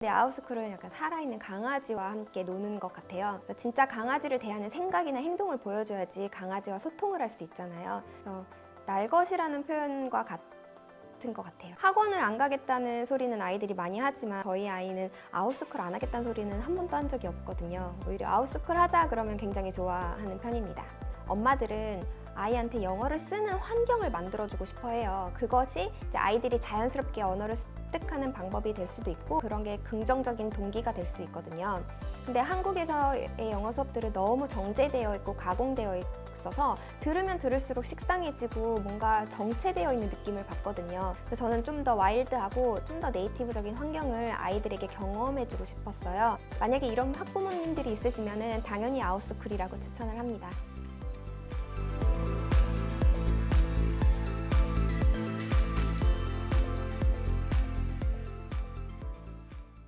근데 아웃스쿨은 약간 살아있는 강아지와 함께 노는 것 같아요. 진짜 강아지를 대하는 생각이나 행동을 보여줘야지 강아지와 소통을 할 수 있잖아요. 그래서 날것이라는 표현과 같은 것 같아요. 학원을 안 가겠다는 소리는 아이들이 많이 하지만 저희 아이는 아웃스쿨 안 하겠다는 소리는 한 번도 한 적이 없거든요. 오히려 아웃스쿨 하자 그러면 굉장히 좋아하는 편입니다. 엄마들은 아이한테 영어를 쓰는 환경을 만들어주고 싶어 해요. 그것이 아이들이 자연스럽게 언어를 습득하는 방법이 될 수도 있고 그런 게 긍정적인 동기가 될 수 있거든요. 근데 한국에서의 영어 수업들은 너무 정제되어 있고 가공되어 있어서 들으면 들을수록 식상해지고 뭔가 정체되어 있는 느낌을 받거든요. 그래서 저는 좀 더 와일드하고 좀 더 네이티브적인 환경을 아이들에게 경험해주고 싶었어요. 만약에 이런 학부모님들이 있으시면 당연히 아웃스쿨이라고 추천을 합니다.